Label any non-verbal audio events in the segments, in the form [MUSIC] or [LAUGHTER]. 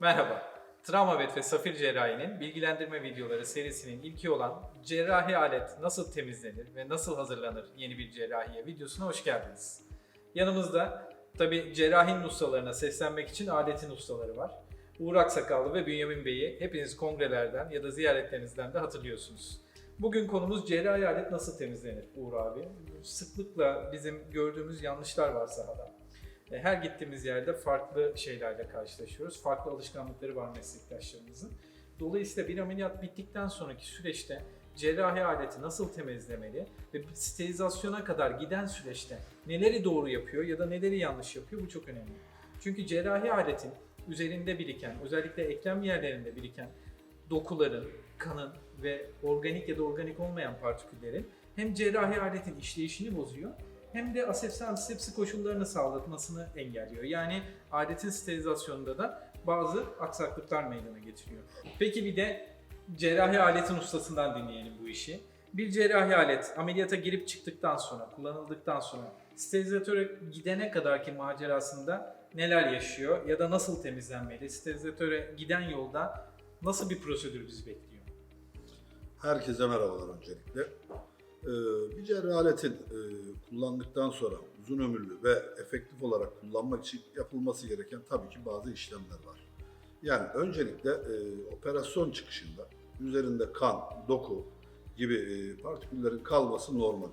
Merhaba. Travmabet ve Safir Cerrahi'nin bilgilendirme videoları serisinin ilki olan cerrahi alet nasıl temizlenir ve nasıl hazırlanır yeni bir cerrahiye videosuna hoş geldiniz. Yanımızda tabi cerrahin ustalarına seslenmek için aletin ustaları var. Uğur Aksakallı ve Bünyamin Bey'i hepiniz kongrelerden ya da ziyaretlerinizden de hatırlıyorsunuz. Bugün konumuz cerrahi alet nasıl temizlenir Uğur abi. Sıklıkla bizim gördüğümüz yanlışlar var sahada. E, Her gittiğimiz yerde farklı şeylerle karşılaşıyoruz. Farklı alışkanlıkları var meslektaşlarımızın. Dolayısıyla bir ameliyat bittikten sonraki süreçte cerrahi aleti nasıl temizlemeli ve sterilizasyona kadar giden süreçte neleri doğru yapıyor ya da neleri yanlış yapıyor bu çok önemli. Çünkü cerrahi aletin üzerinde biriken, özellikle eklem yerlerinde biriken dokuların, kanın ve organik ya da organik olmayan partiküllerin hem cerrahi aletin işleyişini bozuyor hem de asepsi antisepsi koşullarını sağlatmasını engelliyor. Yani aletin sterilizasyonunda da bazı aksaklıklar meydana getiriyor. Peki bir de cerrahi aletin ustasından dinleyelim bu işi. Bir cerrahi alet ameliyata girip çıktıktan sonra, kullanıldıktan sonra sterilizatöre gidene kadarki macerasında neler yaşıyor ya da nasıl temizlenmeli? Sterilizatöre giden yolda nasıl bir prosedür bizi bekliyor? Herkese merhabalar öncelikle. Ee, bir cerrahi aletin e, kullandıktan sonra uzun ömürlü ve efektif olarak kullanmak için yapılması gereken tabii ki bazı işlemler var. Yani öncelikle e, operasyon çıkışında üzerinde kan, doku gibi e, partiküllerin kalması normal.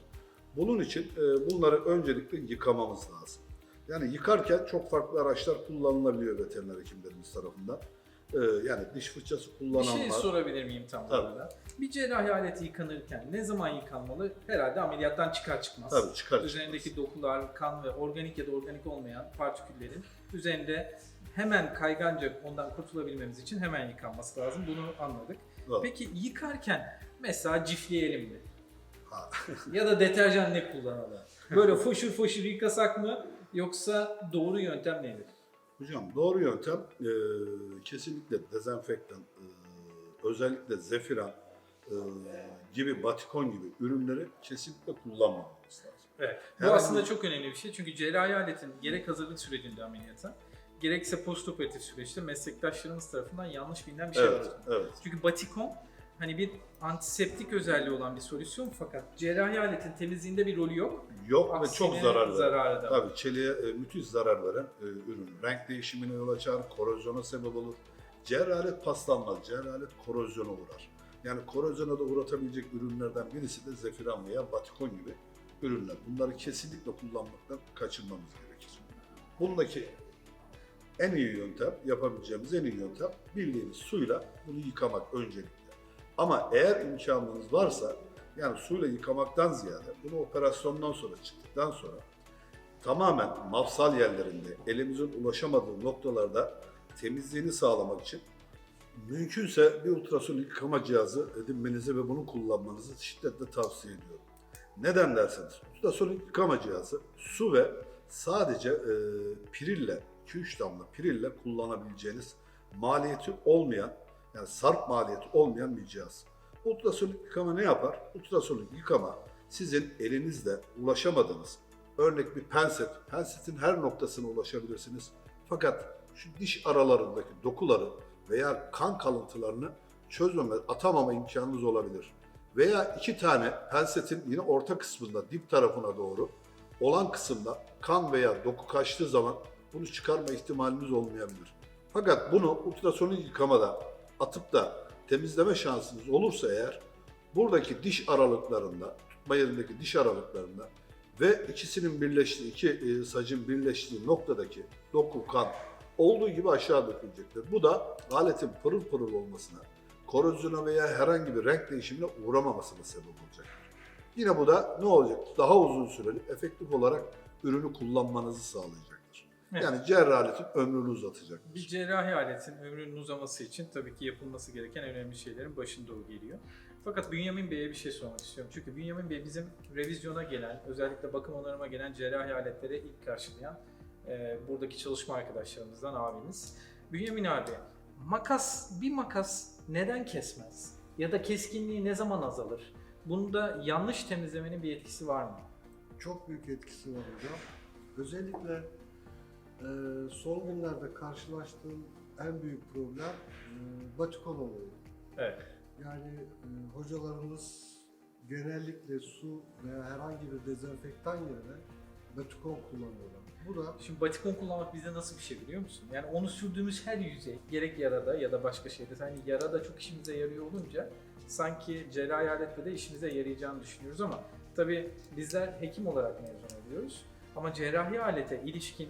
Bunun için bunları öncelikle yıkamamız lazım. Yani yıkarken çok farklı araçlar kullanılabiliyor veteriner hekimlerimiz tarafından. E, yani diş fırçası Bir kullanan şey sorabilir miyim tam Tabii. burada? Bir cerrahi aleti yıkanırken ne zaman yıkanmalı? Herhalde ameliyattan çıkar çıkmaz. Tabii çıkar Üzerindeki dokular, kan ve organik ya da organik olmayan partiküllerin üzerinde hemen kayganca ondan kurtulabilmemiz için hemen yıkanması lazım. Bunu anladık. Doğru. Peki yıkarken mesela cifleyelim mi? [LAUGHS] Ya da deterjan ne kullanalım? Böyle foşur foşur yıkasak mı yoksa doğru yöntem nedir? Hocam doğru yöntem e, kesinlikle dezenfektan, e, özellikle zefiran e, gibi batikon gibi ürünleri kesinlikle kullanmamamız lazım. Evet. Bu Herhangi- aslında çok önemli bir şey çünkü cerrahi aletin gerek hazırlık sürecinde ameliyata gerekse postoperatif süreçte meslektaşlarımız tarafından yanlış bilinen bir şey Evet, var. evet. Çünkü batikon hani bir antiseptik özelliği olan bir solüsyon fakat cerrahi aletin temizliğinde bir rolü yok. Yok ve Aksine çok zarar veren. zararı da var. Tabii çeliğe e, müthiş zarar veren e, ürün. Renk değişimine yol açar, korozyona sebep olur. Cerrahi alet paslanmaz, cerrahi alet korozyona uğrar. Yani korozyona da uğratabilecek ürünlerden birisi de zefiran veya batikon gibi ürünler. Bunları kesinlikle kullanmaktan kaçınmamız gerekir. Bundaki en iyi yöntem, yapabileceğimiz en iyi yöntem bildiğimiz suyla bunu yıkamak öncelikle. Ama eğer imkanınız varsa yani suyla yıkamaktan ziyade bunu operasyondan sonra çıktıktan sonra tamamen mafsal yerlerinde elimizin ulaşamadığı noktalarda temizliğini sağlamak için mümkünse bir ultrason yıkama cihazı edinmenizi ve bunu kullanmanızı şiddetle tavsiye ediyorum. Neden derseniz ultrason yıkama cihazı su ve sadece e, pirille 2-3 damla pirille kullanabileceğiniz maliyeti olmayan yani sarp maliyeti olmayan bir cihaz. Ultrasonik yıkama ne yapar? Ultrasonik yıkama sizin elinizle ulaşamadığınız örnek bir penset, pensetin her noktasına ulaşabilirsiniz. Fakat şu diş aralarındaki dokuları veya kan kalıntılarını çözmeme, atamama imkanınız olabilir. Veya iki tane pensetin yine orta kısmında, dip tarafına doğru olan kısımda kan veya doku kaçtığı zaman bunu çıkarma ihtimaliniz olmayabilir. Fakat bunu ultrasonik yıkamada atıp da temizleme şansınız olursa eğer buradaki diş aralıklarında, tutma yerindeki diş aralıklarında ve ikisinin birleştiği, iki e, sacın birleştiği noktadaki doku, kan olduğu gibi aşağı dökülecektir. Bu da aletin pırıl pırıl olmasına, korozyona veya herhangi bir renk değişimine uğramamasına sebep olacaktır. Yine bu da ne olacak? Daha uzun süreli efektif olarak ürünü kullanmanızı sağlayacaktır. Evet. Yani cerrahi aletin ömrünü uzatacaktır. Bir cerrahi aletin ömrünün uzaması için tabii ki yapılması gereken önemli şeylerin başında o geliyor. Fakat Bünyamin Bey'e bir şey sormak istiyorum. Çünkü Bünyamin Bey bizim revizyona gelen, özellikle bakım onarıma gelen cerrahi aletleri ilk karşılayan e, buradaki çalışma arkadaşlarımızdan abimiz. Bünyamin abi, makas, bir makas neden kesmez? Ya da keskinliği ne zaman azalır? Bunda yanlış temizlemenin bir etkisi var mı? çok büyük etkisi var hocam. Özellikle e, son günlerde karşılaştığım en büyük problem e, batikon olayı. Evet. Yani e, hocalarımız genellikle su veya herhangi bir dezenfektan yerine batikon kullanıyorlar. Bu da Şimdi batikon kullanmak bize nasıl bir şey biliyor musun? Yani onu sürdüğümüz her yüzey, gerek yarada ya da başka şeyde, hani yarada çok işimize yarıyor olunca sanki cerrahi aletle de işimize yarayacağını düşünüyoruz ama tabii bizler hekim olarak mezun oluyoruz. Ama cerrahi alete ilişkin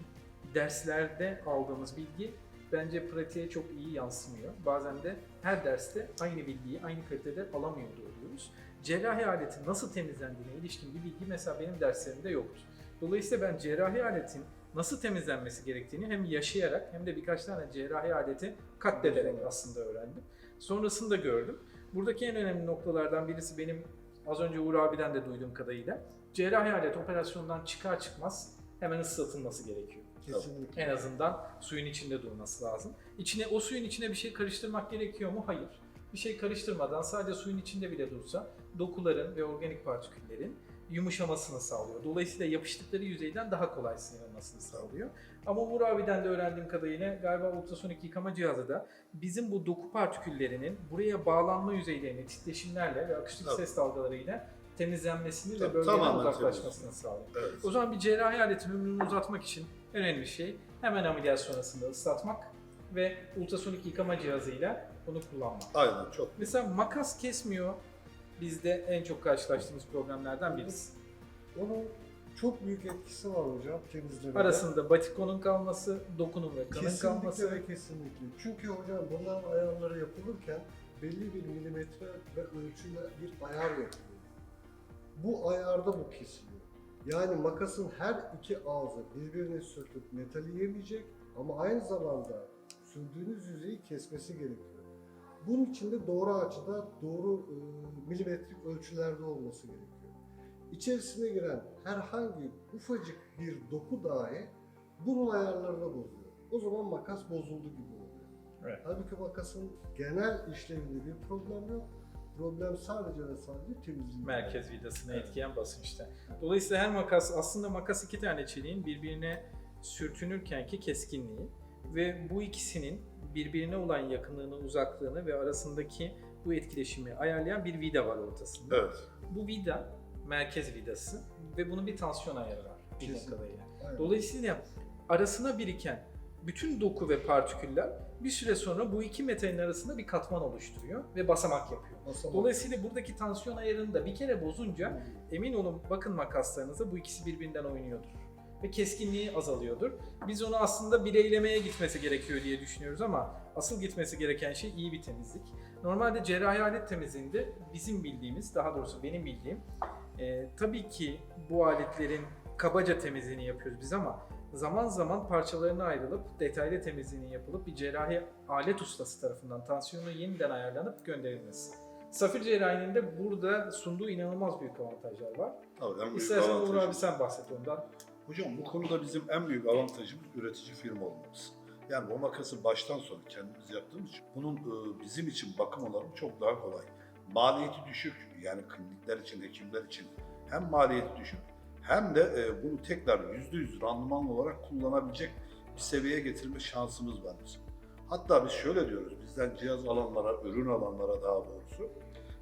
derslerde aldığımız bilgi bence pratiğe çok iyi yansımıyor. Bazen de her derste aynı bilgiyi aynı kalitede alamıyor oluyoruz. Cerrahi aletin nasıl temizlendiğine ilişkin bir bilgi mesela benim derslerimde yoktu. Dolayısıyla ben cerrahi aletin nasıl temizlenmesi gerektiğini hem yaşayarak hem de birkaç tane cerrahi aleti katlederek aslında öğrendim. Sonrasında gördüm. Buradaki en önemli noktalardan birisi benim az önce Uğur abiden de duyduğum kadarıyla cerrahi alet operasyondan çıkar çıkmaz hemen ıslatılması gerekiyor. Kesinlikle. En azından suyun içinde durması lazım. İçine o suyun içine bir şey karıştırmak gerekiyor mu? Hayır. Bir şey karıştırmadan sadece suyun içinde bile dursa dokuların ve organik partiküllerin yumuşamasını sağlıyor. Dolayısıyla yapıştıkları yüzeyden daha kolay sıyrılmasını sağlıyor. Ama Uğur abiden de öğrendiğim kadarıyla galiba ultrasonik yıkama cihazı da bizim bu doku partiküllerinin buraya bağlanma yüzeylerini titreşimlerle ve Tabii. ses dalgalarıyla temizlenmesini ve Tabii, bölgeden tamamen uzaklaşmasını sağlıyor. Evet. O zaman bir cerrahi aletin ömrünü uzatmak için önemli şey hemen ameliyat sonrasında ıslatmak ve ultrasonik yıkama cihazıyla bunu kullanmak. Aynen çok. Mesela makas kesmiyor bizde en çok karşılaştığımız problemlerden birisi. Onun çok büyük etkisi var hocam temizlemede. Arasında batikonun kalması, dokunun ve kanın Kesinlikle kalması. ve kesinlikle. Çünkü hocam bunların ayarları yapılırken belli bir milimetre ve ölçüyle bir ayar yapılıyor. Bu ayarda bu kesiliyor. Yani makasın her iki ağzı birbirine sürtüp metali yemeyecek ama aynı zamanda sürdüğünüz yüzeyi kesmesi gerekiyor. Bunun için de doğru açıda, doğru e, milimetrik ölçülerde olması gerekiyor. İçerisine giren herhangi ufacık bir doku dahi bunun ayarlarını bozuyor. O zaman makas bozuldu gibi oluyor. Evet. Halbuki makasın genel işlevinde bir problem yok. Problem sadece ve sadece temizliği. Merkez vidasına etkileyen basınçta. Dolayısıyla her makas, aslında makas iki tane çeliğin birbirine sürtünürkenki keskinliği ve bu ikisinin birbirine olan yakınlığını, uzaklığını ve arasındaki bu etkileşimi ayarlayan bir vida var ortasında. Evet. Bu vida merkez vidası ve bunun bir tansiyon ayarı var bildiğim kadarıyla. Dolayısıyla arasına biriken bütün doku ve partiküller bir süre sonra bu iki metalin arasında bir katman oluşturuyor ve basamak yapıyor. Basamak. Dolayısıyla buradaki tansiyon ayarını da bir kere bozunca emin olun bakın makaslarınıza bu ikisi birbirinden oynuyordur. Ve keskinliği azalıyordur. Biz onu aslında bireylemeye gitmesi gerekiyor diye düşünüyoruz ama asıl gitmesi gereken şey iyi bir temizlik. Normalde cerrahi alet temizliğinde bizim bildiğimiz, daha doğrusu benim bildiğim, e, tabii ki bu aletlerin kabaca temizliğini yapıyoruz biz ama zaman zaman parçalarına ayrılıp detaylı temizliğini yapılıp bir cerrahi alet ustası tarafından tansiyonu yeniden ayarlanıp gönderilmesi. Safir cerrahinin de burada sunduğu inanılmaz büyük avantajlar var. Tabii, en büyük İstersen Uğur avantajı. abi sen bahset ondan. Hocam bu konuda bizim en büyük avantajımız üretici firma olmamız. Yani bu makası baştan sona kendimiz yaptığımız için bunun e, bizim için bakım olarak çok daha kolay. Maliyeti düşük yani klinikler için, hekimler için hem maliyeti düşük hem de e, bunu tekrar %100 randıman olarak kullanabilecek bir seviyeye getirme şansımız var bizim. Hatta biz şöyle diyoruz, bizden cihaz alanlara, ürün alanlara daha doğrusu,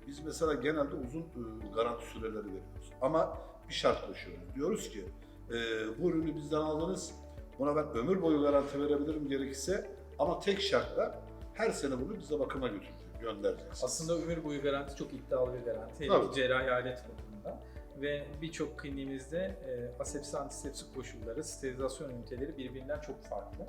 biz mesela genelde uzun e, garanti süreleri veriyoruz. Ama bir şart koşuyoruz. Diyoruz ki, e, bu ürünü bizden aldınız, buna ben ömür boyu garanti verebilirim gerekirse ama tek şartla her sene bunu bize bakıma götür, göndereceksiniz. Aslında ömür boyu garanti çok iddialı bir garanti. Tabii. cerrahi alet bakımında. Ve birçok kliniğimizde e, asepsi antisepsi koşulları, sterilizasyon üniteleri birbirinden çok farklı.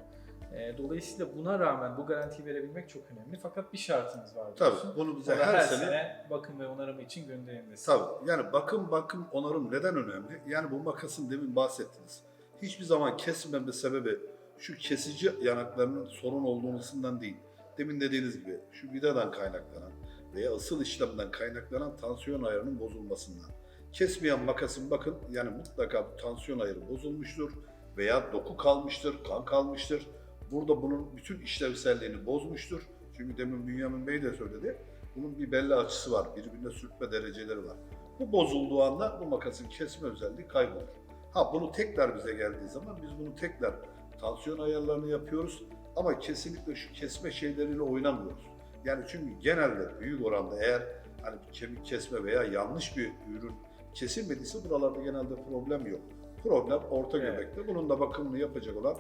E, dolayısıyla buna rağmen bu garantiyi verebilmek çok önemli. Fakat bir şartımız var Tabii diyorsun. bunu bize her, her sene, sene bakım ve onarımı için gönderilmesi. tabii yani bakım bakım onarım neden önemli? Yani bu makasın demin bahsettiniz. Hiçbir zaman kesmeme sebebi şu kesici yanaklarının sorun olduğundan değil. Demin dediğiniz gibi şu vidadan kaynaklanan veya ısıl işlemden kaynaklanan tansiyon ayarının bozulmasından. Kesmeyen makasın bakın yani mutlaka tansiyon ayarı bozulmuştur veya doku kalmıştır, kan kalmıştır. Burada bunun bütün işlevselliğini bozmuştur. Çünkü demin Bünyamin Bey de söyledi. Bunun bir belli açısı var, birbirine sürtme dereceleri var. Bu bozulduğu anda bu makasın kesme özelliği kaybolur. Ha bunu tekrar bize geldiği zaman biz bunu tekrar tansiyon ayarlarını yapıyoruz Ama kesinlikle şu kesme şeyleriyle oynamıyoruz. Yani çünkü genelde büyük oranda eğer hani kemik kesme veya yanlış bir ürün kesilmediyse buralarda genelde problem yok. Problem orta Evet. göbekte. Bunun da bakımını yapacak olan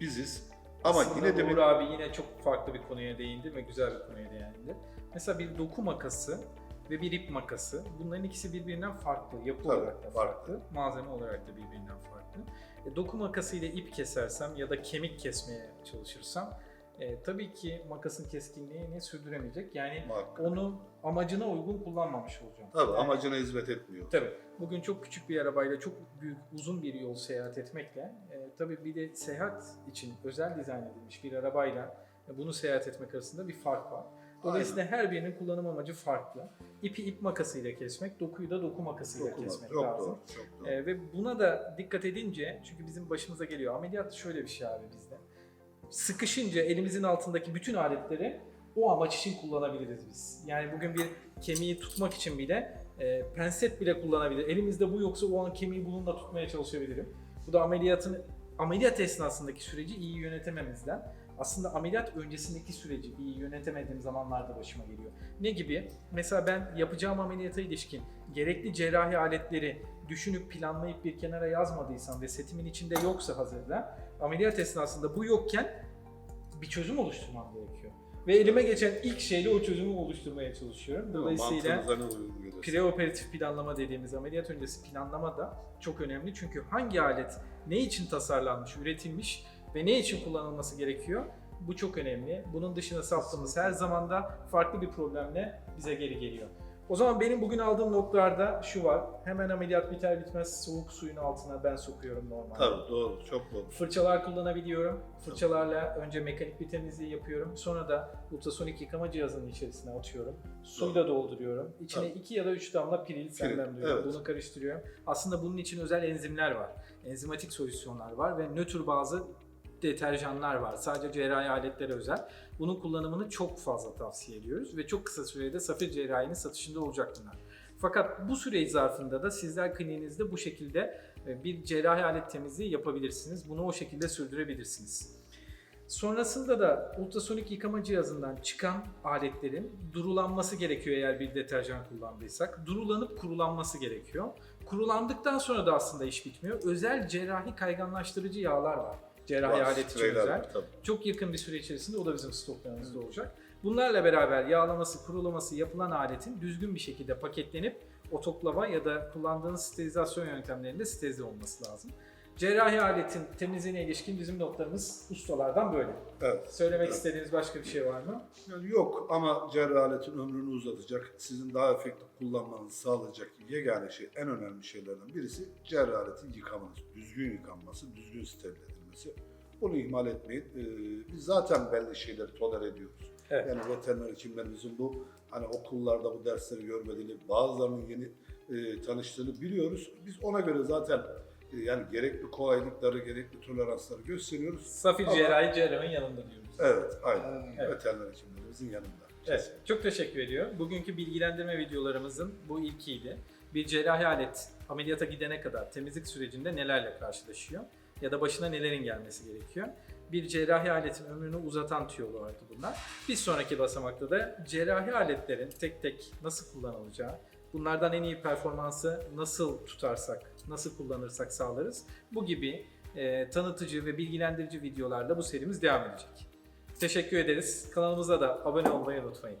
biziz. Ama Aslında yine de Uğur abi yine çok farklı bir konuya değindi ve güzel bir konuya değindi. Mesela bir doku makası ve bir ip makası. Bunların ikisi birbirinden farklı. Yapı Tabii, olarak da farklı. farklı. Malzeme olarak da birbirinden farklı. E, doku makası ile ip kesersem ya da kemik kesmeye çalışırsam e, tabii ki makasın keskinliğini sürdüremeyecek. Yani muhakkak. onu amacına uygun kullanmamış olacağım. Tabii Yani- amacına hizmet etmiyor. Tabii. Bugün çok küçük bir arabayla çok büyük, uzun bir yol seyahat etmekle, e, tabii bir de seyahat için özel dizayn edilmiş bir arabayla e, bunu seyahat etmek arasında bir fark var. Dolayısıyla her birinin kullanım amacı farklı. İpi ip makasıyla kesmek, dokuyu da doku makasıyla Çok, kesmek çok lazım. doğru, çok doğru. E, ve buna da dikkat edince, çünkü bizim başımıza geliyor. Ameliyat şöyle bir şey abi bizde. Sıkışınca elimizin altındaki bütün aletleri o amaç için kullanabiliriz biz. Yani bugün bir kemiği tutmak için bile e, penset bile kullanabilir. Elimizde bu yoksa o an kemiği bununla tutmaya çalışabilirim. Bu da ameliyatın ameliyat esnasındaki süreci iyi yönetememizden aslında ameliyat öncesindeki süreci iyi yönetemediğim zamanlarda başıma geliyor. Ne gibi? Mesela ben yapacağım ameliyata ilişkin gerekli cerrahi aletleri düşünüp planlayıp bir kenara yazmadıysam ve setimin içinde yoksa hazırda ameliyat esnasında bu yokken bir çözüm oluşturmam gerekiyor. Ve elime geçen ilk şeyle o çözümü oluşturmaya çalışıyorum. Dolayısıyla preoperatif planlama dediğimiz ameliyat öncesi planlama da çok önemli. Çünkü hangi alet ne için tasarlanmış, üretilmiş ve ne için kullanılması gerekiyor? Bu çok önemli. Bunun dışına saptığımız her zaman da farklı bir problemle bize geri geliyor. O zaman benim bugün aldığım notlarda şu var. Hemen ameliyat biter bitmez soğuk suyun altına ben sokuyorum normalde. Tabii doğru, çok doğru. Fırçalar kullanabiliyorum. Fırçalarla önce mekanik bir temizliği yapıyorum. Sonra da ultrasonik yıkama cihazının içerisine atıyorum. Suyla dolduruyorum. İçine Tabii. 2 ya da 3 damla piril senden diyorum. evet. Bunu karıştırıyorum. Aslında bunun için özel enzimler var. Enzimatik solüsyonlar var ve nötr bazı deterjanlar var. Sadece cerrahi aletlere özel. Bunun kullanımını çok fazla tavsiye ediyoruz ve çok kısa sürede safir cerrahinin satışında olacak bunlar. Fakat bu süreç zarfında da sizler kliniğinizde bu şekilde e, bir cerrahi alet temizliği yapabilirsiniz. Bunu o şekilde sürdürebilirsiniz. Sonrasında da ultrasonik yıkama cihazından çıkan aletlerin durulanması gerekiyor eğer bir deterjan kullandıysak. Durulanıp kurulanması gerekiyor. Kurulandıktan sonra da aslında iş bitmiyor. Özel cerrahi kayganlaştırıcı yağlar var. Cerrahi Var, alet için spreyler özel. var, tabii. Çok yakın bir süre içerisinde o da bizim stoklarımızda olacak. Bunlarla beraber yağlaması, kurulaması yapılan aletin düzgün bir şekilde paketlenip otoklava ya da kullandığınız sterilizasyon yöntemlerinde sterilize olması lazım. Cerrahi aletin temizliğine ilişkin bizim notlarımız ustalardan böyle. Evet. Söylemek Evet. istediğiniz başka bir şey var mı? Yani yok ama cerrahi aletin ömrünü uzatacak, sizin daha efektif kullanmanızı sağlayacak yegane şey, en önemli şeylerden birisi cerrahi aletin yıkamanız, düzgün yıkanması, düzgün steril edilmesi. Bunu ihmal etmeyin. Ee, biz zaten belli şeyleri toler ediyoruz. Evet. Yani veteriner hekimlerimizin bu hani okullarda bu dersleri görmediğini, bazılarının yeni e, tanıştığını biliyoruz. Biz ona göre zaten e, yani gerekli kolaylıkları, gerekli toleransları gösteriyoruz. Safir Ama- cerrahi cerrahın yanında diyoruz. Evet, aynen. Evet. Veteriner hekimlerimizin yanında. Evet, çok teşekkür ediyorum. Bugünkü bilgilendirme videolarımızın bu ilkiydi. Bir cerrahi alet ameliyata gidene kadar temizlik sürecinde nelerle karşılaşıyor ya da başına nelerin gelmesi gerekiyor. Bir cerrahi aletin ömrünü uzatan tüyolardı bunlar. Bir sonraki basamakta da cerrahi aletlerin tek tek nasıl kullanılacağı, bunlardan en iyi performansı nasıl tutarsak, nasıl kullanırsak sağlarız. Bu gibi e, tanıtıcı ve bilgilendirici videolarla bu serimiz devam edecek. Teşekkür ederiz. Kanalımıza da abone olmayı unutmayın.